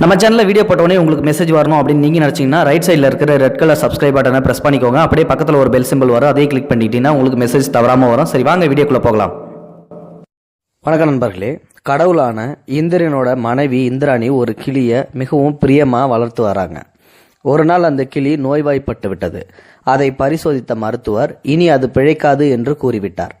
நம்ம சேனலில் வீடியோ போட்டோடனே உங்களுக்கு மெசேஜ் வரணும் அப்படின்னு நீங்கள் நினச்சிங்கன்னா ரைட் சைடில் இருக்கிற ரெட் கலர் சப்ஸ்கிரைப் பட்டனை ப்ரெஸ் பண்ணிக்கோங்க. அப்படியே பக்கத்தில் ஒரு பெல் சிம்பிள் வரும். அதே கிளிக் பண்ணிட்டீங்கன்னா உங்களுக்கு மெசேஜ் தவறாமல் வரும். சரி வாங்க வீடியோக்குள்ளே போகலாம். வணக்கம் நண்பர்களே. கடவுளான இந்திரனோட மனைவி இந்திராணி ஒரு கிளியை மிகவும் பிரியமாக வளர்த்து வராங்க. ஒரு நாள் அந்த கிளி நோய்வாய்ப்பட்டு விட்டது. அதை பரிசோதித்த மருத்துவர் இனி அது பிழைக்காது என்று கூறிவிட்டார்.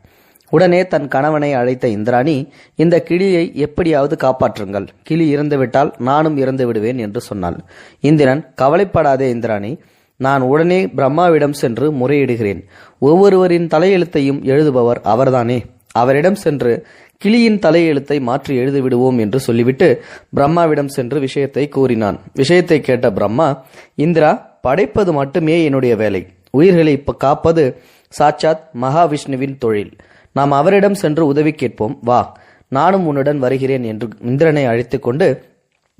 உடனே தன் கணவனை அழைத்த இந்திராணி இந்த கிளியை எப்படியாவது காப்பாற்றுங்கள். கிளி இறந்துவிட்டால் நானும் இறந்து விடுவேன் என்று சொன்னாள். இந்திரன் கவலைப்படாதே இந்திராணி. நான் உடனே பிரம்மாவிடம் சென்று முறையிடுகிறேன். ஒவ்வொருவரின் தலையெழுத்தையும் எழுதுபவர் அவர்தானே. அவரிடம் சென்று கிளியின் தலையெழுத்தை மாற்றி எழுதி விடுவோம் என்று சொல்லிவிட்டு பிரம்மாவிடம் சென்று விஷயத்தை கூறினான். விஷயத்தை கேட்ட பிரம்மா இந்திரா படைப்பது மட்டுமே என்னுடைய வேலை. உயிர்களை இப்ப காப்பது சாட்சாத் மகாவிஷ்ணுவின் தொழில். நாம் அவரிடம் சென்று உதவி கேட்போம். வா நானும் உன்னுடன் வருகிறேன் என்று இந்திரனை அழைத்து கொண்டு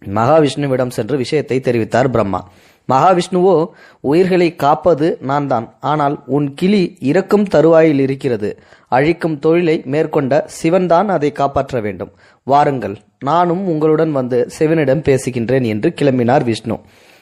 மகாவிஷ்ணுவிடம் சென்று விஷயத்தை தெரிவித்தார் பிரம்மா. மகாவிஷ்ணுவோ உயிர்களை காப்பது நான் தான் ஆனால் உன் கிளி இறக்கும் தருவாயில் இருக்கிறது. அழிக்கும் தொழிலை மேற்கொண்ட சிவன்தான் அதை காப்பாற்ற வேண்டும். வாருங்கள் நானும் உங்களுடன் வந்து சிவனிடம் பேசுகின்றேன் என்று கிளம்பினார் விஷ்ணு.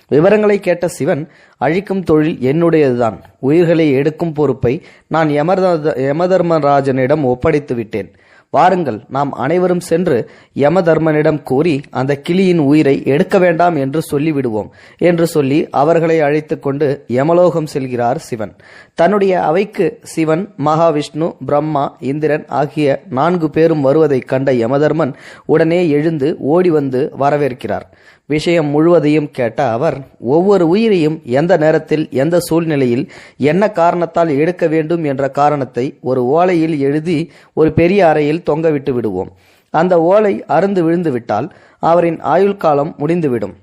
விவரங்களை கேட்ட சிவன் அழிக்கும் தொழில் என்னுடையதுதான். உயிர்களை எடுக்கும் பொறுப்பை நான் யமத யமதர்மராஜனிடம் ஒப்படைத்து விட்டேன் வாருங்கள் நாம் அனைவரும் சென்று யமதர்மனிடம் கூறி அந்த கிளியின் உயிரை எடுக்க வேண்டாம் என்று சொல்லிவிடுவோம் என்று சொல்லி அவர்களை அழைத்து கொண்டு யமலோகம் செல்கிறார் சிவன். தன்னுடைய அவைக்கு சிவன் மகாவிஷ்ணு பிரம்மா இந்திரன் ஆகிய நான்கு பேரும் வருவதைக் கண்ட யமதர்மன் உடனே எழுந்து ஓடி வந்து வரவேற்கிறார். விஷயம் முழுவதையும் கேட்ட அவர் ஒவ்வொரு உயிரையும் எந்த நேரத்தில் எந்த சூழ்நிலையில் என்ன காரணத்தால் எடுக்க வேண்டும் என்ற காரணத்தை ஒரு ஓலையில் எழுதி ஒரு பெரிய அறையில் தொங்கவிட்டு விடுவோம். அந்த ஓலை அருந்து விழுந்து விட்டால் அவரின் ஆயுள் காலம் முடிந்துவிடும்.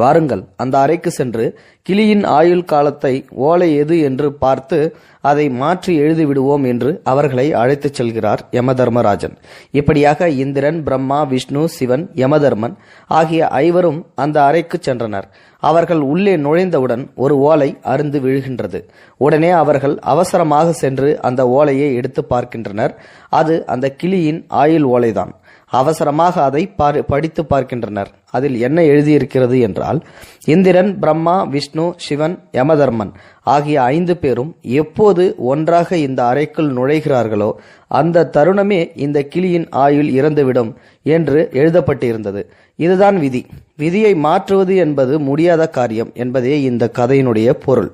வாருங்கள். அந்த அறைக்கு சென்று கிளியின் ஆயுள் காலத்தை ஓலை எது என்று பார்த்து அதை மாற்றி எழுதிவிடுவோம் என்று அவர்களை அழைத்துச் செல்கிறார் யமதர்மராஜன். இப்படியாக இந்திரன் பிரம்மா விஷ்ணு சிவன் யமதர்மன் ஆகிய ஐவரும் அந்த அறைக்கு சென்றனர். அவர்கள் உள்ளே நுழைந்தவுடன் ஒரு ஓலை அருந்து விழுகின்றது. உடனே அவர்கள் அவசரமாக சென்று அந்த ஓலையை எடுத்து பார்க்கின்றனர். அது அந்த கிளியின் ஆயுள் ஓலைதான். அவசரமாக அதை படித்து பார்க்கின்றனர். அதில் என்ன எழுதியிருக்கிறது என்றால் இந்திரன் பிரம்மா விஷ்ணு சிவன் யமதர்மன் ஆகிய ஐந்து பேரும் எப்போது ஒன்றாக இந்த அறைக்குள் நுழைகிறார்களோ அந்த தருணமே இந்த கிளியின் ஆயுள் இறந்துவிடும் என்று எழுதப்பட்டிருந்தது. இதுதான் விதி. விதியை மாற்றுவது என்பது முடியாத காரியம் என்பதே இந்த கதையினுடைய பொருள்.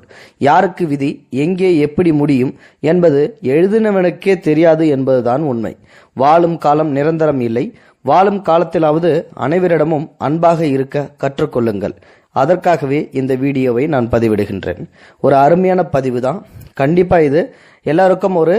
யாருக்கு விதி எங்கே எப்படி முடியும் என்பது எழுதினவனுக்கே தெரியாது என்பதுதான் உண்மை. வாழும் காலம் நிரந்தரம் இல்லை. வாழும் காலத்திலாவது அனைவரிடமும் அன்பாக இருக்க கற்றுக்கொள்ளுங்கள். அதற்காகவே இந்த வீடியோவை நான் பதிவிடுகின்றேன். ஒரு அருமையான பதிவு தான் கண்டிப்பாக இது எல்லாருக்கும் ஒரு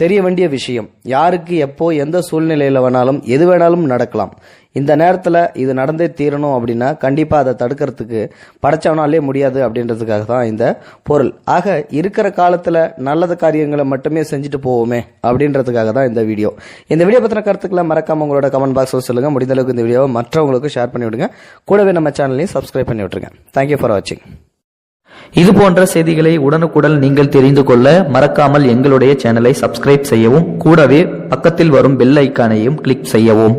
தெரிய வேண்டிய விஷயம். யாருக்கு எப்போ எந்த சூழ்நிலையில் வேணாலும் எது வேணாலும் நடக்கலாம். இந்த நேரத்தில் இது நடந்தே தீரணும் அப்படின்னா கண்டிப்பாக அதை தடுக்கிறதுக்கு படைச்சவனாலே முடியாது அப்படின்றதுக்காக தான் இந்த பொருள். ஆக இருக்கிற காலத்தில் நல்லது காரியங்களை மட்டுமே செஞ்சுட்டு போவோமே அப்படின்றதுக்காக தான் இந்த வீடியோ. இந்த வீடியோ பற்றின கருத்துக்களை மறக்காம உங்களோட கமெண்ட் பாக்ஸில் சொல்லுங்கள் முடிந்தளவுக்கு இந்த வீடியோவை மற்றவங்களுக்கு ஷேர் பண்ணி விடுங்க. கூடவே நம்ம சேனலையும் சப்ஸ்கிரைப் பண்ணி விட்டுருங்க. தேங்க்யூ ஃபார் வாட்சிங் இது போன்ற செய்திகளை உடனுக்குடன் நீங்கள் தெரிந்து கொள்ள மறக்காமல் எங்களுடைய சேனலை சப்ஸ்கிரைப் செய்யவும் கூடவே பக்கத்தில் வரும் பெல் ஐக்கானையும் கிளிக் செய்யவும்.